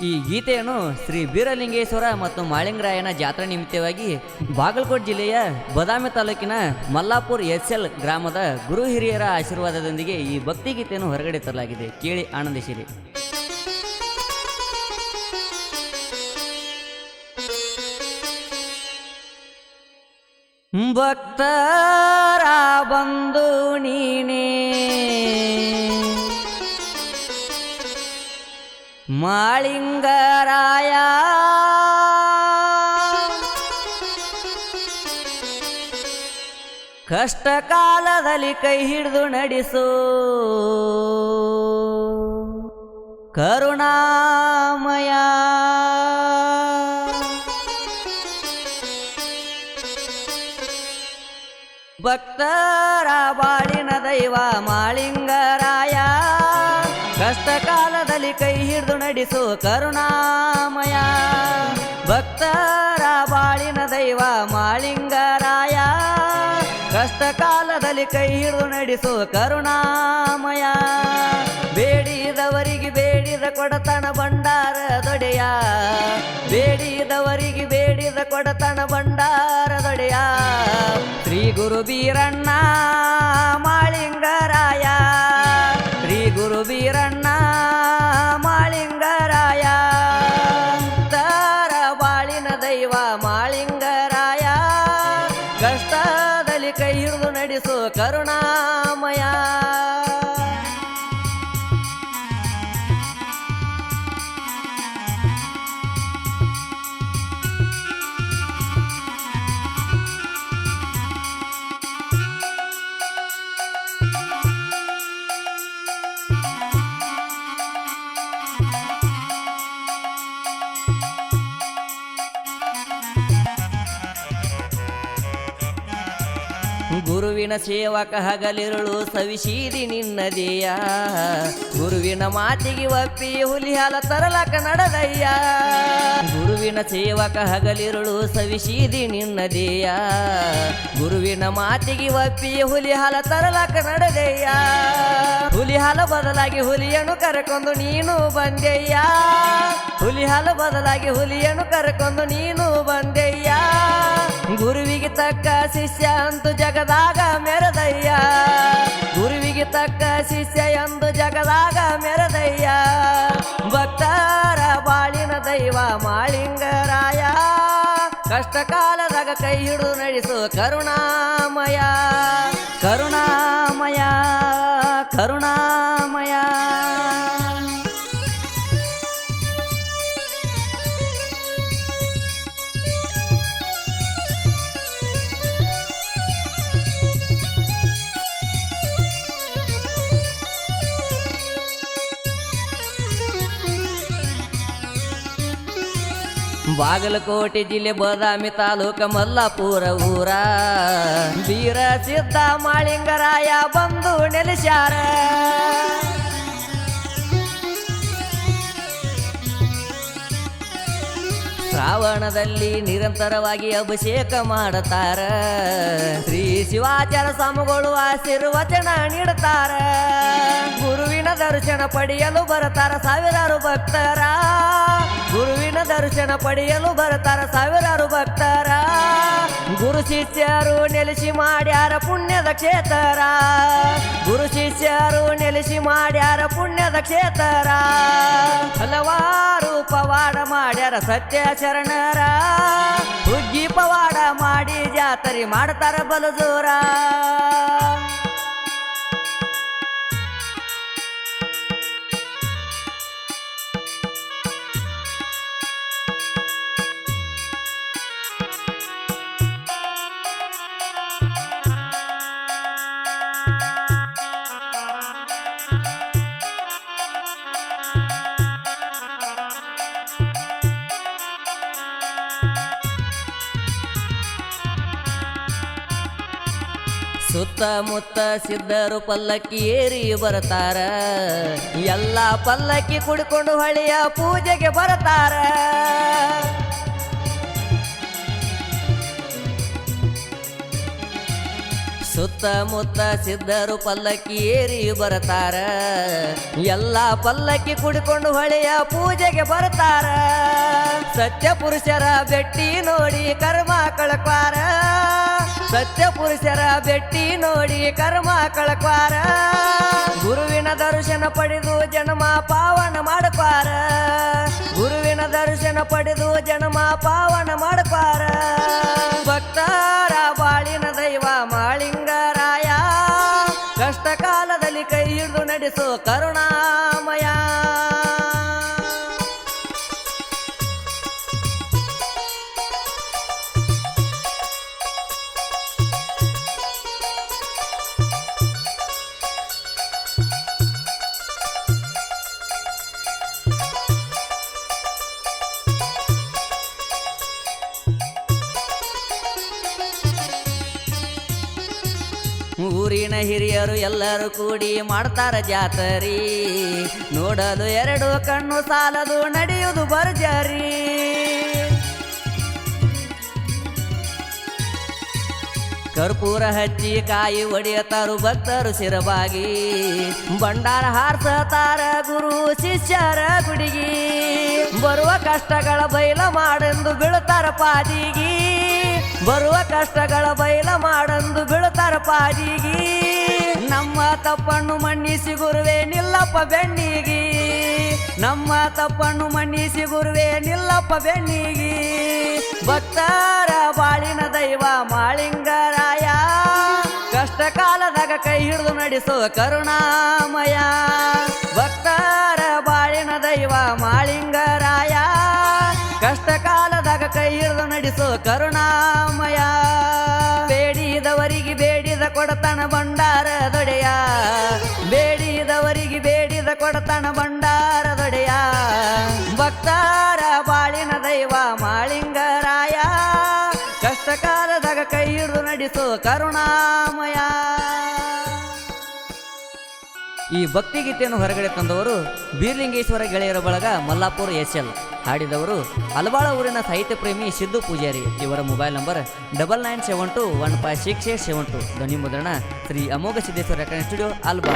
ಈ ಗೀತೆಯನ್ನು ಶ್ರೀ ಬೀರಲಿಂಗೇಶ್ವರ ಮತ್ತು ಮಾಳಿಂಗರಾಯನ ಜಾತ್ರಾ ನಿಮಿತ್ತವಾಗಿ ಬಾಗಲಕೋಟೆ ಜಿಲ್ಲೆಯ ಬದಾಮಿ ತಾಲೂಕಿನ ಮಲ್ಲಾಪುರ್ ಎಸ್ ಎಲ್ ಗ್ರಾಮದ ಗುರು ಹಿರಿಯರ ಆಶೀರ್ವಾದದೊಂದಿಗೆ ಈ ಭಕ್ತಿ ಗೀತೆಯನ್ನು ಹೊರಗಡೆ ತರಲಾಗಿದೆ. ಕೇಳಿ ಆನಂದಿಸಿರಿ. ಭಕ್ತರ ಬಂದು ನೀನೇ ಮಾಳಿಂಗರಾಯ. ಕಷ್ಟ ಕಾಲದಲ್ಲಿ ಕೈ ಹಿಡಿದು ನಡೆಸು. ಕರುಣಾಮಯ. ಭಕ್ತರ ಬಾಳಿನ ದೈವ ಮಾಳಿಂಗರಾಯ ನಡೆಸು ಕರುಣಾಮಯ. ಭಕ್ತರ ಬಾಳಿನ ದೈವ ಮಾಳಿಂಗರಾಯ. ಕಷ್ಟ ಕಾಲದಲ್ಲಿ ಕೈ ಹಿಡಿದು ನಡೆಸು ಕರುಣಾಮಯ. ಬೇಡಿದವರಿಗೆ ಬೇಡಿದ ಕೊಡತನ ಭಂಡಾರ ದೊಡೆಯ ಬೇಡಿದವರಿಗೆ ಬೇಡಿದ ಕೊಡತನ ಭಂಡಾರ ದೊಡೆಯ ಶ್ರೀ ಗುರು ಬೀರಣ್ಣ ಮಾಳಿಂಗರಾಯ. ಶ್ರೀ ಗುರು ಬೀರಣ್ಣ ಗುರುವಿನ ಸೇವಕ ಹಗಲಿರುಳು ಸವಿಸೀದಿ ನಿನ್ನದೆಯ. ಗುರುವಿನ ಮಾತಿಗೆ ಒಪ್ಪಿ ಹುಲಿಹಾಲ ತರಲಕ ನಡದಯ್ಯ. ಗುರುವಿನ ಸೇವಕ ಹಗಲಿರುಳು ಸವಿಸೀದಿ ನಿನ್ನದೆಯ. ಗುರುವಿನ ಮಾತಿಗೆ ಒಪ್ಪಿ ಹುಲಿ ಹಾಲ ತರಲಕ ನಡದಯ್ಯ. ಹುಲಿಹಾಲ ಬದಲಾಗಿ ಹುಲಿಯನ್ನು ಕರೆಕೊಂಡು ನೀನು ಬಂದೆಯ್ಯ. ಹುಲಿ ಹಾಲ ಬದಲಾಗಿ ಹುಲಿಯನ್ನು ಕರೆಕೊಂಡು ನೀನು ತಕ್ಕ ಶಿಷ್ಯ ಅಂತು ಜಗದಾಗ ಮೆರದಯ್ಯ. ಗುರುವಿಗೆ ತಕ್ಕ ಶಿಷ್ಯ ಎಂದು ಜಗದಾಗ ಮೆರದಯ್ಯ. ಭಕ್ತರ ಬಾಳಿನ ದೈವ ಮಾಳಿಂಗರಾಯ. ಕಷ್ಟ ಕಾಲದಾಗ ಕೈ ಹಿಡಿದು ನಡೆಸು ಕರುಣಾಮಯ. ಕರುಣಾಮಯ ಕರುಣಾಮಯ. ಬಾಗಲಕೋಟೆ ಜಿಲ್ಲೆ ಬದಾಮಿ ತಾಲೂಕ ಮಲ್ಲಾಪುರ ಊರ. ವೀರ ಸಿದ್ಧ ಮಾಳಿಂಗರಾಯ ಬಂದು ನೆಲೆಸ್ಯಾರ. ಶ್ರಾವಣದಲ್ಲಿ ನಿರಂತರವಾಗಿ ಅಭಿಷೇಕ ಮಾಡುತ್ತಾರ ಶ್ರೀ ಶಿವಾಚಾರ ಸ್ವಾಮಿಗಳು ಆಶೀರ್ವಚನ ನೀಡುತ್ತಾರ ಗುರುವಿನ ದರ್ಶನ ಪಡೆಯಲು ಬರುತ್ತಾರ ಸಾವಿರಾರು ಭಕ್ತರ. ಗುರುವಿನ ದರ್ಶನ ಪಡೆಯಲು ಬರುತ್ತಾರ ಸಾವಿರಾರು ಭಕ್ತರ. ಗುರು ಶಿಷ್ಯರು ನೆಲೆಸಿ ಮಾಡ್ಯಾರ ಪುಣ್ಯದ ಕ್ಷೇತ್ರ. ಗುರು ಶಿಷ್ಯರು ನೆಲೆಸಿ ಮಾಡ್ಯಾರ ಪುಣ್ಯದ ಕ್ಷೇತ್ರ. ಹಲವಾರು ಪವಾಡ ಮಾಡ್ಯಾರ ಸತ್ಯ ಶರಣರ ಹುಗ್ಗಿ ಪವಾಡ ಮಾಡಿ ಜಾತರಿ ಮಾಡ್ತಾರ ಬಲಜೋರ. ಸುತ್ತಮುತ್ತ ಸಿದ್ಧರು ಪಲ್ಲಕ್ಕಿ ಏರಿ ಬರ್ತಾರ. ಎಲ್ಲ ಪಲ್ಲಕ್ಕಿ ಕುಡ್ಕೊಂಡು ಹಳೆಯ ಪೂಜೆಗೆ ಬರ್ತಾರ. ಸುತ್ತಮುತ್ತ ಸಿದ್ಧರು ಪಲ್ಲಕ್ಕಿ ಏರಿ ಬರ್ತಾರ. ಎಲ್ಲ ಪಲ್ಲಕ್ಕಿ ಕುಡ್ಕೊಂಡು ಹೊಳೆಯ ಪೂಜೆಗೆ ಬರ್ತಾರ. ಸತ್ಯ ಪುರುಷರ ಬೆಟ್ಟಿ ನೋಡಿ ಕರ್ಮ ಕಳಕ್ವಾರ. ಸತ್ಯ ಪುರುಷರ ಬೆಟ್ಟಿ ನೋಡಿ ಕರ್ಮ ಕಳಕ್ವಾರ. ಗುರುವಿನ ದರ್ಶನ ಪಡೆದು ಜನ್ಮ ಪಾವನ ಮಾಡಕ್ವಾರ. ಗುರುವಿನ ದರ್ಶನ ಪಡೆದು ಜನ್ಮ ಪಾವನ ಮಾಡಕ್ವಾರ. ಭಕ್ತರ ಬಾಳಿನ ದೈವ ಮಾಳಿಂಗರಾಯ. ಕಷ್ಟ ಕಾಲದಲ್ಲಿ ಕೈ ಹಿಡಿದು ನಡೆಸೋ ಕರುಣಾಮಯ ಊರಿನ ಹಿರಿಯರು ಎಲ್ಲರೂ ಕೂಡಿ ಮಾಡ್ತಾರ ಜಾತರಿ. ನೋಡಲು ಎರಡು ಕಣ್ಣು ಸಾಲದು, ನಡೆಯುವುದು ಬರ್ಜರಿ ಕರ್ಪೂರ ಹಚ್ಚಿ ಕಾಯಿ ಒಡೆಯತಾರು ಭಕ್ತರು ಸಿರಬಾಗಿ. ಭಂಡಾರ ಹಾರ್ಸತಾರ ಗುರು, ಶಿಷ್ಯರ ಗುಡಿಗಿ. ಬರುವ ಕಷ್ಟಗಳ ಬೈಲ ಮಾಡೆಂದು ಬೀಳುತ್ತಾರ ಪಾದಿಗಿ. ಬರುವ ಕಷ್ಟಗಳ ಬೈಲ ಮಾಡೆಂದು ಬೀಳುತ್ತಾರ ಪಾದಿಗಿ. ನಮ್ಮ ತಪ್ಪನ್ನು ಮನ್ನಿಸಿ ಗುರುವೆ, ನಿಲ್ಲಪ್ಪ ಬೆಣ್ಣಿಗಿ ನಮ್ಮ ತಪ್ಪನ್ನು ಮನ್ನಿಸಿ ಗುರುವೆ, ನಿಲ್ಲಪ್ಪ ಬೆಣ್ಣಿಗಿ ಭಕ್ತರ ಬಾಳಿನ ದೈವ ಮಾಳಿಂಗರಾಯ. ಕಷ್ಟ ಕಾಲದಾಗ ಕೈ ಹಿಡಿದು ನಡೆಸೋ ಕರುಣಾಮಯ. ಭಕ್ತರ ಬಾಳಿನ ದೈವ ಮಾಳಿಂಗರಾಯ. ಕಷ್ಟ ಕಾಲದಾಗ ಕೈ ಹಿಡಿದು ನಡೆಸೋ ಕರುಣಾಮಯ. ಕೊಡತನ ಭಂಡಾರ ದೊಡೆಯ. ಬೇಡಿದವರಿಗೆ ಬೇಡಿದ ಕೊಡತನ ಭಂಡಾರ ದೊಡೆಯ. ಭಕ್ತಾರ ಬಾಳಿನ ದೈವ ಮಾಳಿಂಗರಾಯ. ಕಷ್ಟ ಕಾಲದಾಗ ಕೈ ಹಿಡಿದು ನಡೆಸೋ ಕರುಣಾಮಯ. ಈ ಭಕ್ತಿಗೀತೆಯನ್ನು ಹೊರಗಡೆ ತಂದವರು ಬೀರ್ಲಿಂಗೇಶ್ವರ ಗೆಳೆಯರ ಬಳಗ ಮಲ್ಲಾಪುರ ಎಸ್ ಎಲ್. ಹಾಡಿದವರು ಅಲವಾಳ ಊರಿನ ಸಾಹಿತ್ಯ ಪ್ರೇಮಿ ಸಿದ್ದು ಪೂಜಾರಿ. ಇವರ mobile number double nine seven two one five six eight seven two. ಧ್ವನಿ ಶ್ರೀ ಅಮೋಘ ಸಿದ್ದೇಶ್ವರ ಸ್ಟುಡಿಯೋ ಅಲ್ಬಾ